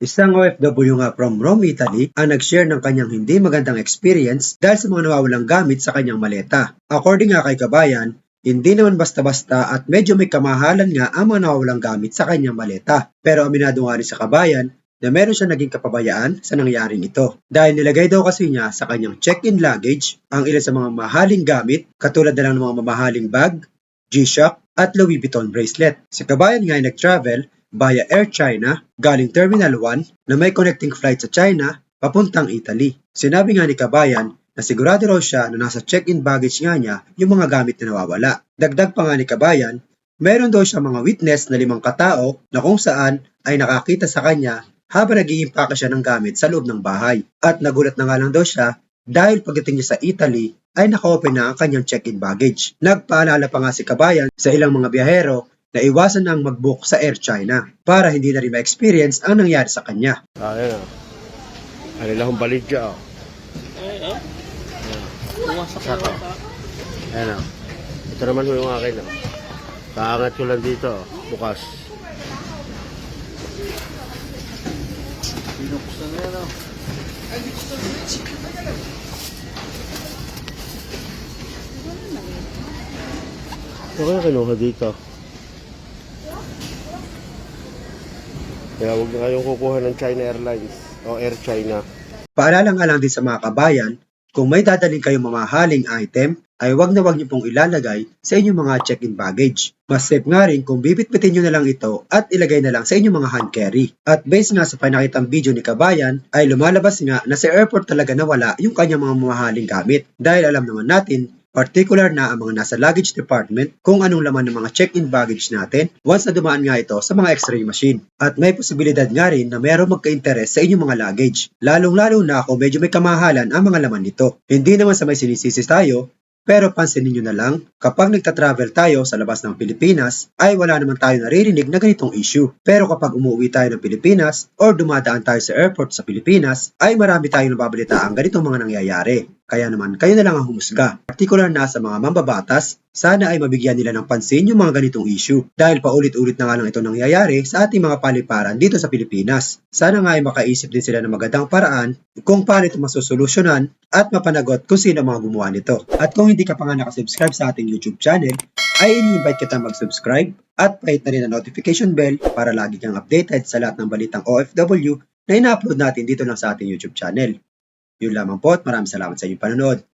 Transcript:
Isang OFW nga from Rome, Italy ang nag-share ng kanyang hindi magandang experience dahil sa mga nawawalang gamit sa kanyang maleta. According nga kay Kabayan, hindi naman basta-basta at medyo may kamahalan nga ang mga nawawalang gamit sa kanyang maleta. Pero aminado nga rin sa Kabayan na meron siya naging kapabayaan sa nangyaring ito. Dahil nilagay daw kasi niya sa kanyang check-in luggage ang ilan sa mga mahaling gamit katulad na lang ng mga mamahaling bag, G-Shock at Louis Vuitton bracelet. Si Kabayan nga ay nag-travel via Air China galing Terminal 1 na may connecting flight sa China papuntang Italy. Sinabi nga ni Kabayan na sigurado raw siya na nasa check-in baggage nga niya yung mga gamit na nawawala. Dagdag pa nga ni Kabayan, meron daw siya mga witness na limang katao na kung saan ay nakakita sa kanya habang nag-iimpake siya ng gamit sa loob ng bahay. At nagulat na nga lang daw siya dahil pagdating niya sa Italy ay naka-open na ang kanyang check-in baggage. Nagpaalala pa nga si Kabayan sa ilang mga biyahero na iwasan na ang mag-book sa Air China para hindi na rin ma-experience ang nangyari sa kanya. Yan o. Ano lang ang baligya o. Ay, ah. Pumasok na Saka. Ayan o. Ito naman ho yung akin o. Kaangat ko lang dito o. Bukas. Binuksan na yan, ah. Ito kaya kinuha dito. Kaya huwag na kayong kukuha ng China Airlines o Air China. Paalala nga lang din sa mga kabayan, kung may dadaling kayong mamahaling item, ay wag na wag niyo pong ilalagay sa inyong mga check-in baggage. Mas safe nga rin kung bibitbitin niyo na lang ito at ilagay na lang sa inyong mga hand carry. At based nga sa pinakitang video ni Kabayan, ay lumalabas nga na sa airport talaga nawala yung kanyang mga mamahaling gamit. Dahil alam naman natin, particular na ang mga nasa luggage department kung anong laman ng mga check-in baggage natin once na dumaan nga ito sa mga x-ray machine. At may posibilidad nga rin na meron magka-interes sa inyong mga luggage. Lalong-lalo na kung medyo may kamahalan ang mga laman nito. Hindi naman sa may sinisisi tayo, pero pansinin nyo na lang, kapag nagta-travel tayo sa labas ng Pilipinas, ay wala naman tayo naririnig na ganitong issue. Pero kapag umuwi tayo ng Pilipinas or dumadaan tayo sa airport sa Pilipinas, ay marami tayong nababalitaan ganitong mga nangyayari. Kaya naman, kayo na lang ang humusga. Particular na sa mga mambabatas, sana ay mabigyan nila ng pansin yung mga ganitong issue. Dahil paulit-ulit na nga lang ito nangyayari sa ating mga paliparan dito sa Pilipinas. Sana nga ay makaisip din sila ng magandang paraan kung paano ito masusolusyonan at mapanagot kung sino mga gumawa nito. At kung hindi ka pa nga nakasubscribe sa ating YouTube channel, ay ini-invite kita mag-subscribe at pahit na rin ang notification bell para lagi kang updated sa lahat ng balitang OFW na ina-upload natin dito lang sa ating YouTube channel. Yun lamang po at maraming salamat sa inyong panonood.